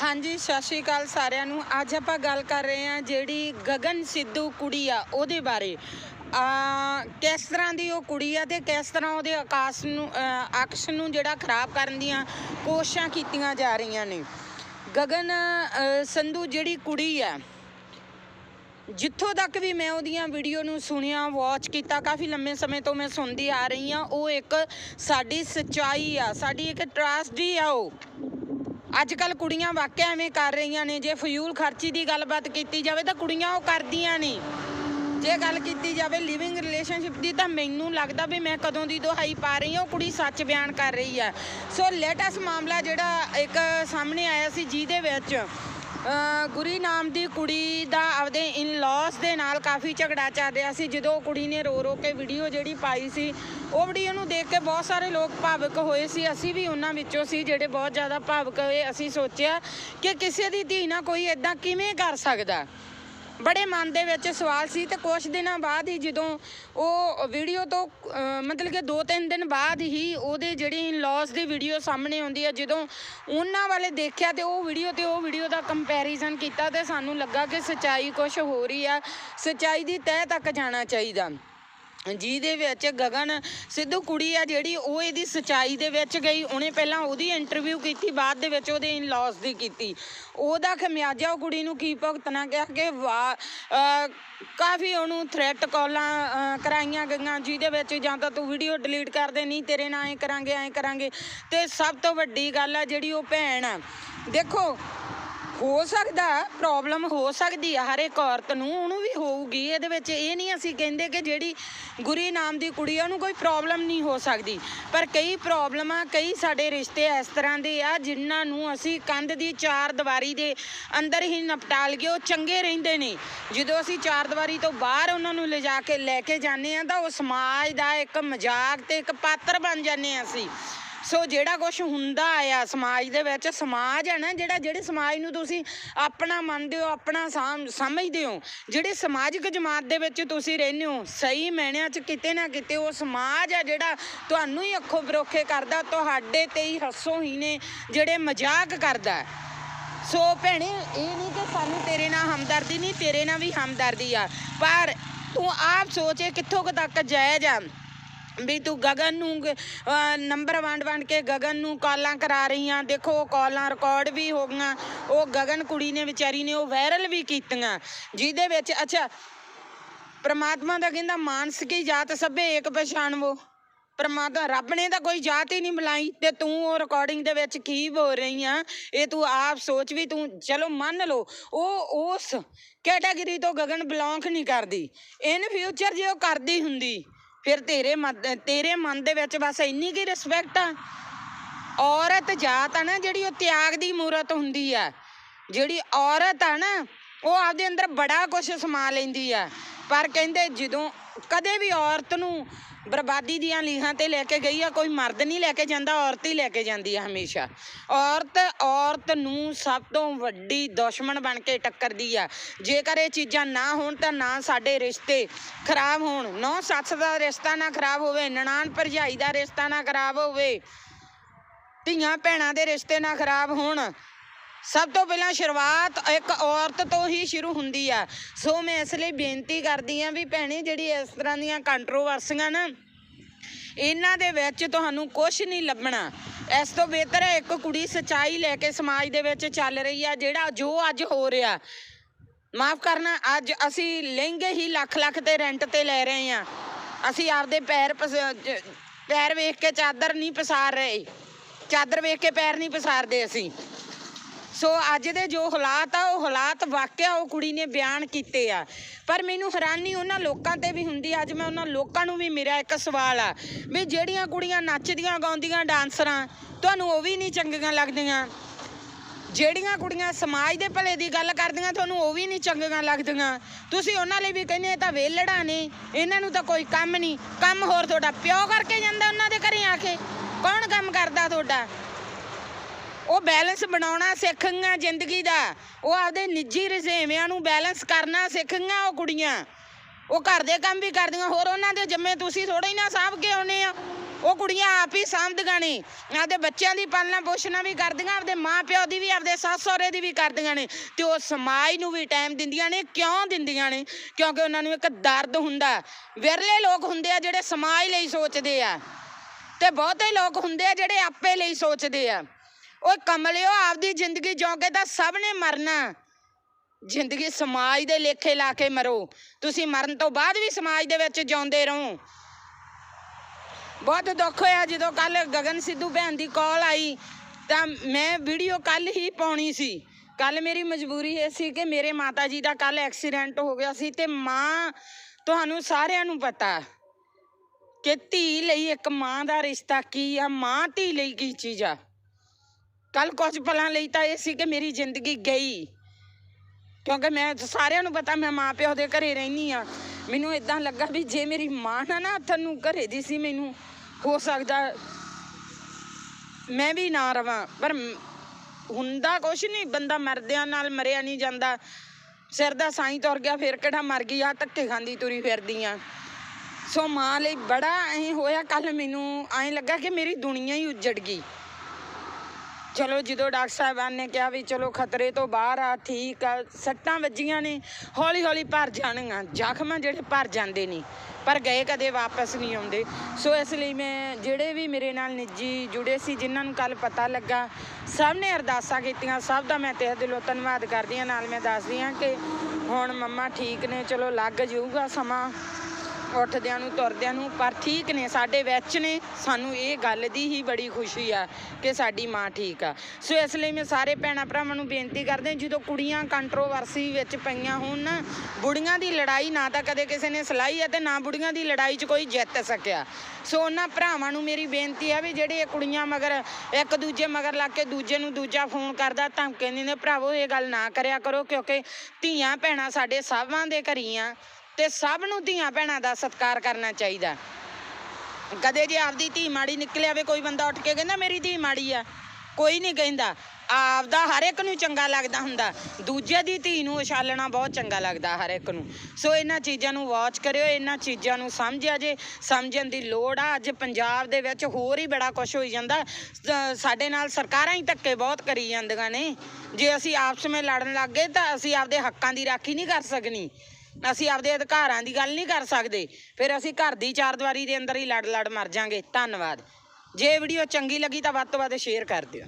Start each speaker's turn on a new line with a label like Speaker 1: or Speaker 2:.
Speaker 1: ਹਾਂਜੀ, ਸਤਿ ਸ਼੍ਰੀ ਅਕਾਲ ਸਾਰਿਆਂ ਨੂੰ। ਅੱਜ ਆਪਾਂ ਗੱਲ ਕਰ ਰਹੇ ਹਾਂ ਜਿਹੜੀ ਗਗਨ ਸਿੱਧੂ ਕੁੜੀ ਆ, ਉਹਦੇ ਬਾਰੇ। ਆ, ਕਿਸ ਤਰ੍ਹਾਂ ਦੀ ਉਹ ਕੁੜੀ ਆ ਤੇ ਕਿਸ ਤਰ੍ਹਾਂ ਉਹਦੇ ਆਕਾਸ਼ ਨੂੰ ਅਕਸ਼ ਨੂੰ ਜਿਹੜਾ ਖਰਾਬ ਕਰਨ ਦੀਆਂ ਕੋਸ਼ਿਸ਼ਾਂ ਕੀਤੀਆਂ ਜਾ ਰਹੀਆਂ ਨੇ। ਗਗਨ ਸੰਧੂ ਜਿਹੜੀ ਕੁੜੀ ਆ, ਜਿੱਥੋਂ ਤੱਕ ਵੀ ਮੈਂ ਉਹਦੀਆਂ ਵੀਡੀਓ ਨੂੰ ਸੁਣਿਆ ਵਾਚ ਕੀਤਾ, ਕਾਫੀ ਲੰਮੇ ਸਮੇਂ ਤੋਂ ਮੈਂ ਸੁਣਦੀ ਆ ਰਹੀ ਹਾਂ, ਉਹ ਇੱਕ ਸਾਡੀ ਸੱਚਾਈ ਆ, ਸਾਡੀ ਇੱਕ ਟਰਾਸਡੀ ਆ ਉਹ। ਅੱਜ ਕੱਲ ਕੁੜੀਆਂ ਵਾਕਿਆ ਐਵੇਂ ਕਰ ਰਹੀਆਂ ਨੇ, ਜੇ ਫਿਊਲ ਖਰਚੀ ਦੀ ਗੱਲਬਾਤ ਕੀਤੀ ਜਾਵੇ ਤਾਂ ਕੁੜੀਆਂ ਉਹ ਕਰਦੀਆਂ ਨੇ। ਜੇ ਗੱਲ ਕੀਤੀ ਜਾਵੇ ਲਿਵਿੰਗ ਰਿਲੇਸ਼ਨਸ਼ਿਪ ਦੀ ਤਾਂ ਮੈਨੂੰ ਲੱਗਦਾ ਵੀ ਮੈਂ ਕਦੋਂ ਦੀ ਦੁਹਾਈ ਪਾ ਰਹੀ ਹਾਂ, ਉਹ ਕੁੜੀ ਸੱਚ ਬਿਆਨ ਕਰ ਰਹੀ ਹੈ। ਸੋ ਲੇਟੈਸਟ ਮਾਮਲਾ ਜਿਹੜਾ ਇੱਕ ਸਾਹਮਣੇ ਆਇਆ ਸੀ ਜਿਹਦੇ ਵਿੱਚ ਗੁਰੀ ਨਾਮ ਦੀ ਕੁੜੀ ਦਾ ਆਪਦੇ ਇਨ-ਲॉज ਦੇ ਨਾਲ ਕਾਫੀ ਝਗੜਾ ਚੱਲ ਰਿਹਾ ਸੀ। ਜਦੋਂ ਉਹ ਕੁੜੀ ਨੇ ਰੋ ਰੋ ਕੇ ਵੀਡੀਓ ਜਿਹੜੀ ਪਾਈ ਸੀ, ਉਹ ਵੀਡੀਓ ਨੂੰ ਦੇਖ ਕੇ ਬਹੁਤ ਸਾਰੇ ਲੋਕ ਭਾਵੁਕ ਹੋਏ ਸੀ। ਅਸੀਂ ਵੀ ਉਹਨਾਂ ਵਿੱਚੋਂ ਸੀ ਜਿਹੜੇ ਬਹੁਤ ਜ਼ਿਆਦਾ ਭਾਵੁਕ ਹੋਏ। ਅਸੀਂ ਸੋਚਿਆ ਕਿ ਕਿਸੇ ਦੀ ਧੀ ਨਾ ਕੋਈ ਇਦਾਂ ਕਿਵੇਂ ਕਰ ਸਕਦਾ? ਬੜੇ ਮਨ ਦੇ ਵਿੱਚ ਸਵਾਲ ਸੀ ਤੇ ਕੁਝ ਦਿਨਾਂ ਬਾਅਦ ਹੀ ਜਦੋਂ ਉਹ ਵੀਡੀਓ ਤੋਂ ਮਤਲਬ ਕਿ 2-3 ਦਿਨ ਬਾਅਦ ਹੀ ਉਹਦੇ ਜਿਹੜੀ ਇਨ-ਲॉज ਦੀ ਵੀਡੀਓ ਸਾਹਮਣੇ ਆਉਂਦੀ ਹੈ, ਜਦੋਂ ਉਹਨਾਂ ਵਾਲੇ ਦੇਖਿਆ ਤੇ ਉਹ ਵੀਡੀਓ ਤੇ ਉਹ ਵੀਡੀਓ ਦਾ ਕੰਪੈਰੀਜ਼ਨ ਕੀਤਾ ਤੇ ਸਾਨੂੰ ਲੱਗਾ ਕਿ ਸੱਚਾਈ ਕੁਝ ਹੋ ਰਹੀ ਆ, ਸੱਚਾਈ ਦੀ ਤਹਿ ਤੱਕ ਜਾਣਾ ਚਾਹੀਦਾ। ਜਿਹਦੇ ਵਿੱਚ ਗਗਨ ਸਿੱਧੂ ਕੁੜੀ ਆ ਜਿਹੜੀ ਉਹ ਇਹਦੀ ਸਚਾਈ ਦੇ ਵਿੱਚ ਗਈ। ਉਹਨੇ ਪਹਿਲਾਂ ਉਹਦੀ ਇੰਟਰਵਿਊ ਕੀਤੀ, ਬਾਅਦ ਦੇ ਵਿੱਚ ਉਹਦੇ ਇਨ-ਲॉज ਦੀ ਕੀਤੀ। ਉਹਦਾ ਖਮਿਆਜਾ, ਉਹ ਕੁੜੀ ਨੂੰ ਕੀ ਭੁਗਤਣਾ ਗਿਆ ਕਿ ਵਾ- ਕਾਫੀ ਉਹਨੂੰ ਥ੍ਰੈਟ ਕਾਲਾਂ ਕਰਾਈਆਂ ਗਈਆਂ ਜਿਹਦੇ ਵਿੱਚ। ਜਾਂ ਤਾਂ ਤੂੰ ਵੀਡੀਓ ਡਿਲੀਟ ਕਰ ਦੇ, ਨਹੀਂ ਤੇਰੇ ਨਾਲ ਐ ਕਰਾਂਗੇ ਐ ਕਰਾਂਗੇ। ਤੇ ਸਭ ਤੋਂ ਵੱਡੀ ਗੱਲ ਆ ਜਿਹੜੀ ਉਹ ਭੈਣ ਆ। ਦੇਖੋ ਹੋ ਸਕਦਾ ਪ੍ਰੋਬਲਮ ਹੋ ਸਕਦੀ ਆ ਹਰ ਇੱਕ ਔਰਤ ਨੂੰ, ਉਹਨੂੰ ਵੀ ਹੋਊਗੀ। ਇਹਦੇ ਵਿੱਚ ਇਹ ਨਹੀਂ ਅਸੀਂ ਕਹਿੰਦੇ ਕਿ ਜਿਹੜੀ ਗੁਰੀ ਨਾਮ ਦੀ ਕੁੜੀ ਆ, ਉਹਨੂੰ ਕੋਈ ਪ੍ਰੋਬਲਮ ਨਹੀਂ ਹੋ ਸਕਦੀ। ਪਰ ਕਈ ਪ੍ਰੋਬਲਮਾਂ ਕਈ ਸਾਡੇ ਰਿਸ਼ਤੇ ਇਸ ਤਰ੍ਹਾਂ ਦੇ ਆ, ਜਿਨ੍ਹਾਂ ਨੂੰ ਅਸੀਂ ਕੰਧ ਦੀ ਚਾਰ ਦੀਵਾਰੀ ਦੇ ਅੰਦਰ ਹੀ ਨਿਪਟਾ ਲਈਏ, ਉਹ ਚੰਗੇ ਰਹਿੰਦੇ ਨੇ। ਜਦੋਂ ਅਸੀਂ ਚਾਰ ਦੀਵਾਰੀ ਤੋਂ ਬਾਹਰ ਉਹਨਾਂ ਨੂੰ ਲਿਜਾ ਕੇ ਲੈ ਕੇ ਜਾਂਦੇ ਆ, ਤਾਂ ਉਹ ਸਮਾਜ ਦਾ ਇੱਕ ਮਜ਼ਾਕ ਤੇ ਇੱਕ ਪਾਤਰ ਬਣ ਜਾਂਦੇ ਆ ਅਸੀਂ। ਸੋ ਜਿਹੜਾ ਕੁਝ ਹੁੰਦਾ ਆ ਸਮਾਜ ਦੇ ਵਿੱਚ, ਸਮਾਜ ਹੈ ਨਾ, ਜਿਹੜਾ, ਜਿਹੜੇ ਸਮਾਜ ਨੂੰ ਤੁਸੀਂ ਆਪਣਾ ਮੰਨਦੇ ਹੋ, ਆਪਣਾ ਸਮਝਦੇ ਹੋ, ਜਿਹੜੇ ਸਮਾਜਿਕ ਜਮਾਤ ਦੇ ਵਿੱਚ ਤੁਸੀਂ ਰਹਿੰਦੇ ਹੋ, ਸਹੀ ਮੈਣਿਆਂ 'ਚ ਕਿਤੇ ਨਾ ਕਿਤੇ ਉਹ ਸਮਾਜ ਆ ਜਿਹੜਾ ਤੁਹਾਨੂੰ ਹੀ ਅੱਖੋਂ ਬਰੋਖੇ ਕਰਦਾ, ਤੁਹਾਡੇ ਤੇ ਹੀ ਹੱਸੋ ਹੀ ਨੇ ਜਿਹੜੇ ਮਜ਼ਾਕ ਕਰਦਾ। ਸੋ ਭੈਣੇ, ਇਹ ਨਹੀਂ ਕਿ ਸਾਨੂੰ ਤੇਰੇ ਨਾਲ ਹਮਦਰਦੀ ਨਹੀਂ, ਤੇਰੇ ਨਾਲ ਵੀ ਹਮਦਰਦੀ ਆ, ਪਰ ਤੂੰ ਆਪ ਸੋਚੇ ਕਿੱਥੋਂ ਤੱਕ ਜਾਇਜ਼ ਆ? ਵੀ ਤੂੰ ਗਗਨ ਨੂੰ ਅਹ, ਨੰਬਰ ਵੰਡ ਵੰਡ ਕੇ ਗਗਨ ਨੂੰ ਕਾਲਾਂ ਕਰਾ ਰਹੀਆਂ। ਦੇਖੋ ਉਹ ਕਾਲਾਂ ਰਿਕਾਰਡ ਵੀ ਹੋ ਗਈਆਂ। ਉਹ ਗਗਨ ਕੁੜੀ ਨੇ ਵਿਚਾਰੀ ਨੇ ਉਹ ਵਾਇਰਲ ਵੀ ਕੀਤੀਆਂ। ਜਿਹਦੇ ਵਿੱਚ ਅੱਛਾ ਪ੍ਰਮਾਤਮਾ ਦਾ ਕਹਿੰਦਾ ਮਾਨਸਿਕੀ ਜਾਤ ਸਭੇ ਏਕ ਪਛਾਣਵੋ ਪ੍ਰਮਾਤਮਾ ਰੱਬ ਨੇ ਤਾਂ ਕੋਈ ਜਾਤ ਹੀ ਨਹੀਂ ਬੁਲਾਈ। ਤੇ ਤੂੰ ਉਹ ਰਿਕਾਰਡਿੰਗ ਦੇ ਵਿੱਚ ਕੀ ਬੋਲ ਰਹੀ ਆ? ਇਹ ਤੂੰ ਆਪ ਸੋਚ ਵੀ ਤੂੰ ਚਲੋ ਮੰਨ ਲਓ ਉਹ ਉਸ ਕੈਟਾਗਰੀ ਤੋਂ ਗਗਨ ਬਿਲੋਂਗ ਨਹੀਂ ਕਰਦੀ। ਇਨ ਫਿਊਚਰ ਜੇ ਉਹ ਕਰਦੀ ਹੁੰਦੀ ਫਿਰ ਤੇਰੇ ਮਨ- ਤੇਰੇ ਮਨ ਦੇ ਵਿੱਚ ਬਸ ਇੰਨੀ ਕੀ ਰਿਸਪੈਕਟ ਆ। ਔਰਤ ਜਾਤ ਆ ਨਾ, ਜਿਹੜੀ ਉਹ ਤਿਆਗ ਦੀ ਮੂਰਤ ਹੁੰਦੀ ਆ। ਜਿਹੜੀ ਔਰਤ ਆ ਨਾ, ਉਹ ਆਪਦੇ ਅੰਦਰ ਬੜਾ ਕੁਝ ਸਮਾ ਲੈਂਦੀ ਆ। ਪਰ ਕਹਿੰਦੇ ਜਦੋਂ ਕਦੇ ਵੀ ਔਰਤ ਨੂੰ ਬਰਬਾਦੀ ਦੀਆਂ ਲੀਹਾਂ ਤੇ ਲੈ ਕੇ ਗਈ ਆ, ਕੋਈ ਮਰਦ ਨਹੀਂ ਲੈ ਕੇ ਜਾਂਦਾ, ਔਰਤ ਹੀ ਲੈ ਕੇ ਜਾਂਦੀ ਆ ਹਮੇਸ਼ਾ। ਔਰਤ ਔਰਤ ਨੂੰ ਸਭ ਤੋਂ ਵੱਡੀ ਦੁਸ਼ਮਣ ਬਣ ਕੇ ਟੱਕਰਦੀ ਆ। ਜੇਕਰ ਇਹ ਚੀਜ਼ਾਂ ਨਾ ਹੋਣ ਤਾਂ ਨਾ ਸਾਡੇ ਰਿਸ਼ਤੇ ਖਰਾਬ ਹੋਣ। ਨੌ ਸੱਸ ਦਾ ਰਿਸ਼ਤਾ ਨਾ ਖਰਾਬ ਹੋਵੇ, ਨਨਾਣ ਭਰਜਾਈ ਦਾ ਰਿਸ਼ਤਾ ਨਾ ਖਰਾਬ ਹੋਵੇ, ਧੀਆਂ ਭੈਣਾਂ ਦੇ ਰਿਸ਼ਤੇ ਨਾ ਖਰਾਬ ਹੋਣ। ਸਭ ਤੋਂ ਪਹਿਲਾਂ ਸ਼ੁਰੂਆਤ ਇੱਕ ਔਰਤ ਤੋਂ ਹੀ ਸ਼ੁਰੂ ਹੁੰਦੀ ਆ। ਸੋ ਮੈਂ ਇਸ ਲਈ ਬੇਨਤੀ ਕਰਦੀ ਆ ਵੀ ਭੈਣੇ, ਜਿਹੜੀ ਇਸ ਤਰ੍ਹਾਂ ਦੀਆਂ ਕੰਟਰੋਵਰਸੀਆਂ ਨਾ, ਇਹਨਾਂ ਦੇ ਵਿੱਚ ਤੁਹਾਨੂੰ ਕੁਝ ਨਹੀਂ ਲੱਭਣਾ। ਇਸ ਤੋਂ ਬਿਹਤਰ ਹੈ ਇੱਕ ਕੁੜੀ ਸਚਾਈ ਲੈ ਕੇ ਸਮਾਜ ਦੇ ਵਿੱਚ ਚੱਲ ਰਹੀ ਆ, ਜਿਹੜਾ ਜੋ ਅੱਜ ਹੋ ਰਿਹਾ। ਮਾਫ ਕਰਨਾ, ਅੱਜ ਅਸੀਂ ਲਹਿੰਗੇ ਹੀ ਲੱਖ ਲੱਖ ਤੇ ਰੈਂਟ ਤੇ ਲੈ ਰਹੇ ਆ। ਅਸੀਂ ਆਪਦੇ ਪੈਰ ਪਸ- ਪੈਰ ਵੇਖ ਕੇ ਚਾਦਰ ਨਹੀਂ ਪਸਾਰ ਰਹੇ। ਚਾਦਰ ਵੇਖ ਕੇ ਪੈਰ ਨਹੀਂ ਪਸਾਰਦੇ ਅਸੀਂ। ਸੋ ਅੱਜ ਦੇ ਜੋ ਹਾਲਾਤ ਆ, ਉਹ ਹਾਲਾਤ ਵਾਕਿਆ ਉਹ ਕੁੜੀ ਨੇ ਬਿਆਨ ਕੀਤੇ ਆ। ਪਰ ਮੈਨੂੰ ਹੈਰਾਨੀ ਉਹਨਾਂ ਲੋਕਾਂ ਤੇ ਵੀ ਹੁੰਦੀ ਅੱਜ ਮੈਂ ਉਹਨਾਂ ਲੋਕਾਂ ਨੂੰ ਵੀ ਮੇਰਾ ਇੱਕ ਸਵਾਲ ਆ ਵੀ ਜਿਹੜੀਆਂ ਕੁੜੀਆਂ ਨੱਚਦੀਆਂ, ਗਾਉਂਦੀਆਂ ਡਾਂਸਰਾਂ, ਤੁਹਾਨੂੰ ਉਹ ਵੀ ਨਹੀਂ ਚੰਗੀਆਂ ਲੱਗਦੀਆਂ? ਜਿਹੜੀਆਂ ਕੁੜੀਆਂ ਸਮਾਜ ਦੇ ਭਲੇ ਦੀ ਗੱਲ ਕਰਦੀਆਂ, ਤੁਹਾਨੂੰ ਉਹ ਵੀ ਨਹੀਂ ਚੰਗੀਆਂ ਲੱਗਦੀਆਂ? ਤੁਸੀਂ ਉਹਨਾਂ ਲਈ ਵੀ ਕਹਿੰਦੇ ਇਹ ਤਾਂ ਵੇਲੜਾ ਨੇ, ਇਹਨਾਂ ਨੂੰ ਤਾਂ ਕੋਈ ਕੰਮ ਨਹੀਂ। ਕੰਮ ਹੋਰ ਤੁਹਾਡਾ ਪਿਓ ਕਰਕੇ ਜਾਂਦਾ ਉਹਨਾਂ ਦੇ ਘਰੇ ਆ ਕੇ। ਕੌਣ ਕੰਮ ਕਰਦਾ ਤੁਹਾਡਾ? ਉਹ ਬੈਲੈਂਸ ਬਣਾਉਣਾ ਸਿੱਖ ਗਈਆਂ ਜ਼ਿੰਦਗੀ ਦਾ। ਉਹ ਆਪਦੇ ਨਿੱਜੀ ਰਜੇਵਿਆਂ ਨੂੰ ਬੈਲੈਂਸ ਕਰਨਾ ਸਿੱਖ ਗਈਆਂ ਉਹ ਕੁੜੀਆਂ। ਉਹ ਘਰ ਦੇ ਕੰਮ ਵੀ ਕਰਦੀਆਂ, ਹੋਰ ਉਹਨਾਂ ਦੇ ਜੰਮੇ ਤੁਸੀਂ ਥੋੜਾ ਹੀ ਨਾ ਸਾਂਭ ਕੇ ਆਉਨੇ ਆ ਉਹ ਕੁੜੀਆਂ ਆਪ ਹੀ ਸਾਂਭਦੀਆਂ ਨੇ। ਆਪਦੇ ਬੱਚਿਆਂ ਦੀ ਪਾਲਣਾ ਪੋਸ਼ਣਾ ਵੀ ਕਰਦੀਆਂ, ਆਪਦੇ ਮਾਂ ਪਿਓ ਦੀ ਵੀ, ਆਪਦੇ ਸੱਸ ਸਹੁਰੇ ਦੀ ਵੀ ਕਰਦੀਆਂ ਨੇ। ਤੇ ਉਹ ਸਮਾਜ ਨੂੰ ਵੀ ਟਾਈਮ ਦਿੰਦੀਆਂ ਨੇ, ਕਿਉਂ ਦਿੰਦੀਆਂ ਨੇ? ਕਿਉਂਕਿ ਉਹਨਾਂ ਨੂੰ ਇੱਕ ਦਰਦ ਹੁੰਦਾ। ਵਿਰਲੇ ਲੋਕ ਹੁੰਦੇ ਆ ਜਿਹੜੇ ਸਮਾਜ ਲਈ ਸੋਚਦੇ ਆ। ਤੇ ਬਹੁਤੇ ਲੋਕ ਹੁੰਦੇ ਆ ਜਿਹੜੇ ਆਪੇ ਲਈ ਸੋਚਦੇ ਆ। ਓਏ ਕਮਲਿਓ, ਆਪਦੀ ਜ਼ਿੰਦਗੀ ਜਿਉਂ ਤਾਂ ਸਭ ਨੇ ਮਰਨਾ। ਜ਼ਿੰਦਗੀ ਸਮਾਜ ਦੇ ਲੇਖੇ ਲਾ ਕੇ ਮਰੋ। ਤੁਸੀਂ ਮਰਨ ਤੋਂ ਬਾਅਦ ਵੀ ਸਮਾਜ ਦੇ ਵਿੱਚ ਜਿਉਂਦੇ ਰਹੋ। ਬਹੁਤ ਦੁੱਖ ਹੋਇਆ ਜਦੋਂ ਕੱਲ ਗਗਨ ਸਿੱਧੂ ਭੈਣ ਦੀ ਕਾਲ ਆਈ। ਤਾਂ ਮੈਂ ਵੀਡੀਓ ਕੱਲ ਹੀ ਪਾਉਣੀ ਸੀ। ਕੱਲ ਮੇਰੀ ਮਜਬੂਰੀ ਇਹ ਸੀ ਕਿ ਮੇਰੇ ਮਾਤਾ ਜੀ ਦਾ ਕੱਲ ਐਕਸੀਡੈਂਟ ਹੋ ਗਿਆ ਸੀ ਤੇ ਮਾਂ ਤੁਹਾਨੂੰ ਸਾਰਿਆਂ ਨੂੰ ਪਤਾ ਕਿ ਧੀ ਲਈ ਇੱਕ ਮਾਂ ਦਾ ਰਿਸ਼ਤਾ ਕੀ ਆ, ਮਾਂ ਧੀ ਲਈ ਕੀ ਚੀਜ਼ ਆ। ਕੱਲ ਕੁਝ ਪਲਾਂ ਲਈ ਤਾਂ ਇਹ ਸੀ ਕਿ ਮੇਰੀ ਜ਼ਿੰਦਗੀ ਗਈ। ਕਿਉਂਕਿ ਮੈਂ ਸਾਰਿਆਂ ਨੂੰ ਪਤਾ, ਮੈਂ ਮਾਂ ਪਿਓ ਦੇ ਘਰੇ ਰਹਿਨੀ ਆ ਮੈਨੂੰ ਇਦਾਂ ਲੱਗਾ ਵੀ ਜੇ ਮੇਰੀ ਮਾਂ ਨਾ ਨਾ ਹੱਥਾਂ ਨੂੰ ਘਰੇ ਦੀ ਸੀ, ਮੈਨੂੰ ਹੋ ਸਕਦਾ ਮੈਂ ਵੀ ਨਾ ਰਵਾਂ। ਪਰ ਹੁੰਦਾ ਕੁਛ ਨਹੀਂ, ਬੰਦਾ ਮਰਦਿਆਂ ਨਾਲ ਮਰਿਆ ਨਹੀਂ ਜਾਂਦਾ। ਸਿਰ ਦਾ ਸਾਈਂ ਤੁਰ ਗਿਆ, ਫਿਰ ਕਿਹੜਾ ਮਰ ਗਈ ਆ ਧੱਕੇ ਖਾਂਦੀ ਤੁਰੀ ਫਿਰਦੀ ਆ। ਸੋ ਮਾਂ ਲਈ ਬੜਾ ਐ ਹੋਇਆ ਕੱਲ ਮੈਨੂੰ ਐਂ ਲੱਗਾ ਕਿ ਮੇਰੀ ਦੁਨੀਆ ਹੀ ਉੱਜੜ ਗਈ। ਚਲੋ ਜਦੋਂ ਡਾਕਟਰ ਸਾਹਿਬਾਨ ਨੇ ਕਿਹਾ ਵੀ ਚਲੋ ਖਤਰੇ ਤੋਂ ਬਾਹਰ ਆ, ਠੀਕ ਆ, ਸੱਟਾਂ ਵੱਜੀਆਂ ਨੇ, ਹੌਲੀ ਹੌਲੀ ਭਰ ਜਾਣਗੀਆਂ, ਜ਼ਖਮ ਜਿਹੜੇ ਭਰ ਜਾਂਦੇ ਨੇ, ਪਰ ਗਏ ਕਦੇ ਵਾਪਸ ਨਹੀਂ ਆਉਂਦੇ। ਸੋ ਇਸ ਲਈ ਮੈਂ ਜਿਹੜੇ ਵੀ ਮੇਰੇ ਨਾਲ ਨਿੱਜੀ ਜੁੜੇ ਸੀ, ਜਿਨ੍ਹਾਂ ਨੂੰ ਕੱਲ ਪਤਾ ਲੱਗਾ, ਸਭ ਨੇ ਅਰਦਾਸਾਂ ਕੀਤੀਆਂ, ਸਭ ਦਾ ਮੈਂ ਤਹਿ ਦਿਲੋਂ ਧੰਨਵਾਦ ਕਰਦੀ ਹਾਂ, ਨਾਲ ਮੈਂ ਦੱਸਦੀ ਹਾਂ ਕਿ ਹੁਣ ਮੰਮਾ ਠੀਕ ਨੇ, ਚਲੋ ਲੱਗ ਜਾਊਗਾ ਸਮਾਂ। ਉੱਠਦਿਆਂ ਨੂੰ ਤੁਰਦਿਆਂ ਨੂੰ ਪਰ ਠੀਕ ਨੇ ਸਾਡੇ ਵਿੱਚ ਨੇ। ਸਾਨੂੰ ਇਹ ਗੱਲ ਦੀ ਹੀ ਬੜੀ ਖੁਸ਼ੀ ਆ ਕਿ ਸਾਡੀ ਮਾਂ ਠੀਕ ਆ। ਸੋ ਇਸ ਲਈ ਮੈਂ ਸਾਰੇ ਭੈਣਾਂ ਭਰਾਵਾਂ ਨੂੰ ਬੇਨਤੀ ਕਰਦੇ ਹਾਂ, ਜਦੋਂ ਕੁੜੀਆਂ ਕੰਟਰੋਵਰਸੀ ਵਿੱਚ ਪਈਆਂ ਹੋਣ ਨਾ ਬੁੜੀਆਂ ਦੀ ਲੜਾਈ ਨਾ ਤਾਂ ਕਦੇ ਕਿਸੇ ਨੇ ਸਲਾਈ ਹੈ ਤੇ ਨਾ ਬੁੜੀਆਂ ਦੀ ਲੜਾਈ 'ਚ ਕੋਈ ਜਿੱਤ ਸਕਿਆ। ਸੋ ਉਹਨਾਂ ਭਰਾਵਾਂ ਨੂੰ ਮੇਰੀ ਬੇਨਤੀ ਹੈ ਵੀ ਜਿਹੜੇ ਇਹ ਕੁੜੀਆਂ ਮਗਰ ਇੱਕ ਦੂਜੇ ਮਗਰ ਲੱਗ ਕੇ ਦੂਜੇ ਨੂੰ ਦੂਜਾ ਫੋਨ ਕਰਦਾ ਧਮਕੇ ਦਿੰਦੇ ਭਰਾਵੋ ਇਹ ਗੱਲ ਨਾ ਕਰਿਆ ਕਰੋ ਕਿਉਂਕਿ ਧੀਆਂ ਭੈਣਾਂ ਸਾਡੇ ਸਭਾਂ ਦੇ ਘਰੀਆਂ। ਤੇ ਸਭ ਨੂੰ ਧੀਆਂ ਭੈਣਾਂ ਦਾ ਸਤਿਕਾਰ ਕਰਨਾ ਚਾਹੀਦਾ। ਕਦੇ ਜੇ ਆਪਦੀ ਧੀ ਮਾੜੀ ਨਿਕਲਿਆ ਵੇ ਕੋਈ ਬੰਦਾ ਉੱਠ ਕੇ ਕਹਿੰਦਾ, ਮੇਰੀ ਧੀ ਮਾੜੀ ਆ। ਕੋਈ ਨਹੀਂ ਕਹਿੰਦਾ। ਆਪਦਾ ਹਰ ਇੱਕ ਨੂੰ ਚੰਗਾ ਲੱਗਦਾ ਹੁੰਦਾ। ਦੂਜੇ ਦੀ ਧੀ ਨੂੰ ਉਛਾਲਣਾ ਬਹੁਤ ਚੰਗਾ ਲੱਗਦਾ ਹਰ ਇੱਕ ਨੂੰ। ਸੋ ਇਹਨਾਂ ਚੀਜ਼ਾਂ ਨੂੰ ਵਾਚ ਕਰਿਓ, ਇਹਨਾਂ ਚੀਜ਼ਾਂ ਨੂੰ ਸਮਝਿਆ ਜੇ। ਸਮਝਣ ਦੀ ਲੋੜ ਆ। ਅੱਜ ਪੰਜਾਬ ਦੇ ਵਿੱਚ ਹੋਰ ਹੀ ਬੜਾ ਕੁਝ ਹੋਈ ਜਾਂਦਾ। ਸਾਡੇ ਨਾਲ ਸਰਕਾਰਾਂ ਹੀ ਧੱਕੇ ਬਹੁਤ ਕਰੀ ਜਾਂਦੀਆਂ ਨੇ। ਜੇ ਅਸੀਂ ਆਪਸ ਵਿੱਚ ਲੜਨ ਲੱਗ ਗਏ ਤਾਂ ਅਸੀਂ ਆਪਦੇ ਹੱਕਾਂ ਦੀ ਰਾਖੀ ਨਹੀਂ ਕਰ ਸਕਣੀ। ਅਸੀਂ ਆਪਦੇ ਅਧਿਕਾਰਾਂ ਦੀ ਗੱਲ ਨਹੀਂ ਕਰ ਸਕਦੇ। ਫਿਰ ਅਸੀਂ ਘਰ ਦੀ ਚਾਰ ਦੀਵਾਰੀ ਦੇ ਅੰਦਰ ਹੀ ਲੜ ਲੜ ਮਰ ਜਾਾਂਗੇ। ਧੰਨਵਾਦ। ਜੇ ਵੀਡੀਓ ਚੰਗੀ ਲੱਗੀ ਤਾਂ ਵੱਧ ਤੋਂ ਵੱਧ ਸ਼ੇਅਰ ਕਰ ਦਿਓ।